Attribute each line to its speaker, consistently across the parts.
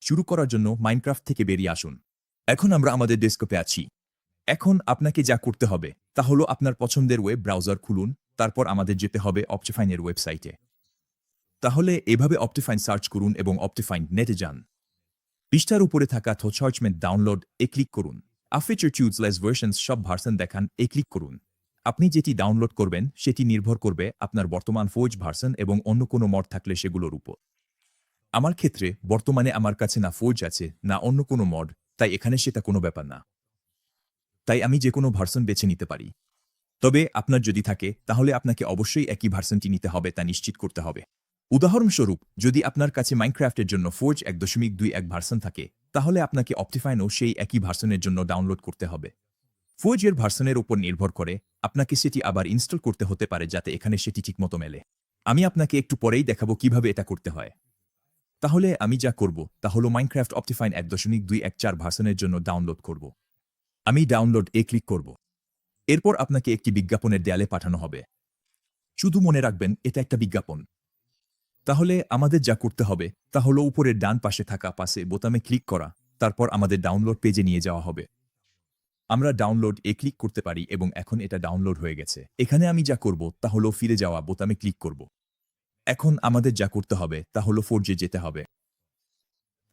Speaker 1: শুরু করার জন্য মাইনক্রাফট থেকে বেরিয়ে আসুন। এখন আমরা আমাদের ডেস্কটপে আছি। এখন আপনাকে যা করতে হবে, তা হলো আপনার পছন্দের ওয়েব ব্রাউজার খুলুন, তারপর আমাদের যেতে হবে অপটিফাইনের ওয়েবসাইটে তাহলে এভাবে অপটিফাইন সার্চ করুন এবং অপটিফাইন নেটে যান। পৃষ্ঠার উপরে থাকা থোসার্চমেন্ট ডাউনলোড এ ক্লিক করুন। আফিচার চুজলেস ভার্সনস সব ভার্সন দেখান, এ ক্লিক করুন। আপনি যেটি ডাউনলোড করবেন, সেটি নির্ভর করবে আপনার বর্তমান ফৌজ ভার্সন এবং অন্য কোনো মড থাকলে সেগুলোর উপর। আমার ক্ষেত্রে বর্তমানে আমার কাছে না ফৌজ আছে, না অন্য কোনো মড তাই এখানে সেটা কোনো ব্যাপার না। তাই আমি যে কোনো ভার্সন বেছে নিতে পারি। তবে আপনার যদি থাকে, তাহলে আপনাকে অবশ্যই একই ভার্সনটি নিতে হবে, তা নিশ্চিত করতে হবে। উদাহরণস্বরূপ, যদি আপনার কাছে মাইনক্রাফটের জন্য ফোর্জ এক দশমিক দুই এক ভার্সন থাকে, তাহলে আপনাকে অপটিফাইনও সেই একই ভার্সনের জন্য ডাউনলোড করতে হবে। ফোর্জের ভার্সনের উপর নির্ভর করে, আপনাকে সেটি আবার ইনস্টল করতে হতে পারে, যাতে এখানে সেটি ঠিকমতো মেলে। আমি আপনাকে একটু পরেই দেখাবো কীভাবে এটা করতে হয়। তাহলে আমি যা করব তা হলো মাইনক্রাফট অপটিফাইন এক দশমিক দুই এক চার ভার্সনের জন্য ডাউনলোড করব। আমি ডাউনলোড এ ক্লিক করব। এরপর আপনাকে একটি বিজ্ঞাপনের দেয়ালে পাঠানো হবে। শুধু মনে রাখবেন, এটা একটা বিজ্ঞাপন। তাহলে আমাদের যা করতে হবে তা হলো উপরের ডান পাশে থাকা পাশে বোতামে ক্লিক করা, তারপর আমাদের ডাউনলোড পেজে নিয়ে যাওয়া হবে। আমরা ডাউনলোড এ ক্লিক করতে পারি এবং এখন এটা ডাউনলোড হয়ে গেছে। এখানে আমি যা করব তা হলো ফিরে যাওয়া বোতামে ক্লিক করব। এখন আমাদের যা করতে হবে, তা হলো ফোর্জে যেতে হবে।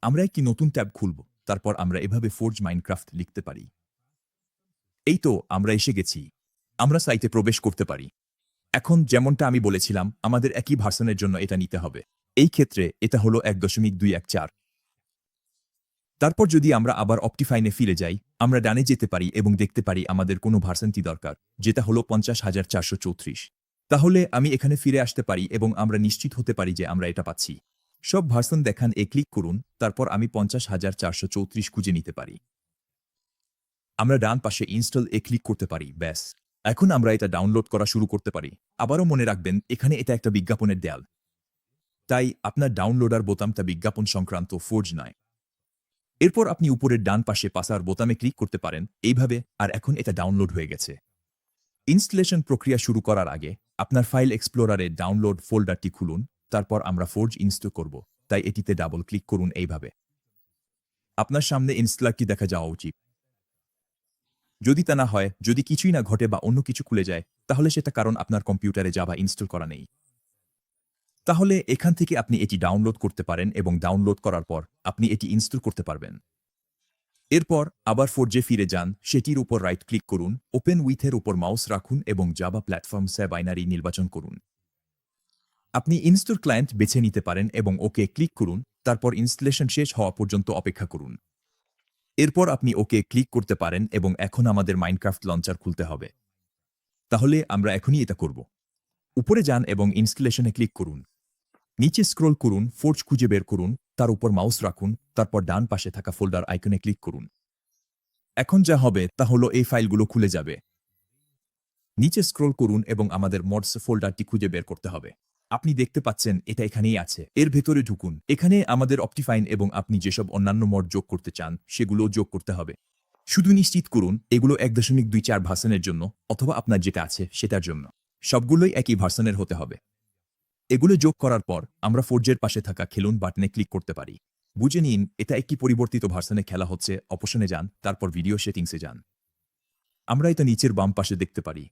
Speaker 1: আমরা একটি নতুন ট্যাব খুলব, তারপর আমরা এভাবে ফোর্জ মাইনক্রাফট লিখতে পারি। এই তো, আমরা এসে গেছি। আমরা সাইটে প্রবেশ করতে পারি। এখন যেমনটা আমি বলেছিলাম, আমাদের একই ভার্সনের জন্য এটা নিতে হবে। এই ক্ষেত্রে এটা হলো এক দশমিক দুই এক চার। তারপর যদি আমরা আবার অপটিফাইনে ফিরে যাই, আমরা ডানে যেতে পারি এবং দেখতে পারি আমাদের কোনো ভার্সনটি দরকার, যেটা হলো পঞ্চাশ হাজার চারশো চৌত্রিশ। তাহলে আমি এখানে ফিরে আসতে পারি এবং আমরা নিশ্চিত হতে পারি যে আমরা এটা পাচ্ছি। সব ভার্সন দেখান, এ ক্লিক করুন, তারপর আমি পঞ্চাশ হাজার চারশো চৌত্রিশ খুঁজে নিতে পারি। আমরা ডান পাশে ইনস্টল, এ ক্লিক করতে পারি, ব্যাস। এখন আমরা এটা ডাউনলোড করা শুরু করতে পারি। আবারও মনে রাখবেন, এখানে এটা একটা বিজ্ঞাপনের দেয়াল। তাই আপনার ডাউনলোডার বোতামটা বিজ্ঞাপন সংক্রান্ত ফোর্জ নয়। এরপর আপনি উপরের ডান পাশে পাসার বোতামে ক্লিক করতে পারেন। এইভাবে, আর এখন এটা ডাউনলোড হয়ে গেছে। ইনস্টলেশন প্রক্রিয়া শুরু করার আগে আপনার ফাইল এক্সপ্লোরারে ডাউনলোড ফোল্ডারটি খুলুন, তারপর আমরা ফোর্জ ইনস্টল করব। তাই এটিতে ডাবল ক্লিক করুন এইভাবে। আপনার সামনে ইনস্টলারটি দেখা যাওয়া উচিত। যদি তা না হয়, যদি কিছুই না ঘটে বা অন্য কিছু খুলে যায়, তাহলে সেটা কারণ আপনার কম্পিউটারে জাভা ইনস্টল করা নেই। তাহলে এখান থেকে আপনি এটি ডাউনলোড করতে পারেন এবং ডাউনলোড করার পর আপনি এটি ইনস্টল করতে পারবেন। এরপর আবার ফোর্জে ফিরে যান। সেটির উপর রাইট ক্লিক করুন ওপেন উইথের উপর মাউস রাখুন এবং জাবা প্ল্যাটফর্ম স্যা বাইনারি নির্বাচন করুন। আপনি ইনস্টল ক্লায়েন্ট বেছে নিতে পারেন এবং ওকে ক্লিক করুন, তারপর ইনস্টলেশন শেষ হওয়া পর্যন্ত অপেক্ষা করুন। এরপর আপনি ওকে ক্লিক করতে পারেন এবং এখন আমাদের মাইনক্রাফট লঞ্চার খুলতে হবে। তাহলে আমরা এখনই এটা করব। উপরে যান এবং ইনস্টলেশনে ক্লিক করুন। নিচে স্ক্রোল করুন ফোর্জ খুঁজে বের করুন, তার উপর মাউস রাখুন, তারপর ডান পাশে থাকা ফোল্ডার আইকনে ক্লিক করুন। এখন যা হবে তা হলো এই ফাইলগুলো খুলে যাবে। নিচে স্ক্রোল করুন এবং আমাদের মডস ফোল্ডারটি খুঁজে বের করতে হবে। আপনি দেখতে পাচ্ছেন এটা এখানেই আছে। এর ভেতরে ঢুকুন। এখানে আমাদের অপটিফাইন এবং আপনি যেসব অন্যান্য মড যোগ করতে চান, সেগুলো যোগ করতে হবে। শুধু নিশ্চিত করুন, এগুলো এক দশমিক দুই চার ভার্সনের জন্য অথবা আপনার যেটা আছে সেটার জন্য। সবগুলোই একই ভার্সনের হতে হবে। এগুলো যোগ করার পর আমরা ফোর্জের পাশে থাকা খেলুন বাটনে ক্লিক করতে পারি। বুঝে নিন, এটা একটি পরিবর্তিত ভার্সনে খেলা হচ্ছে, অপশনে যান, তারপর ভিডিও সেটিংসে যান। আমরা এটা নিচের বাম পাশে দেখতে পারি।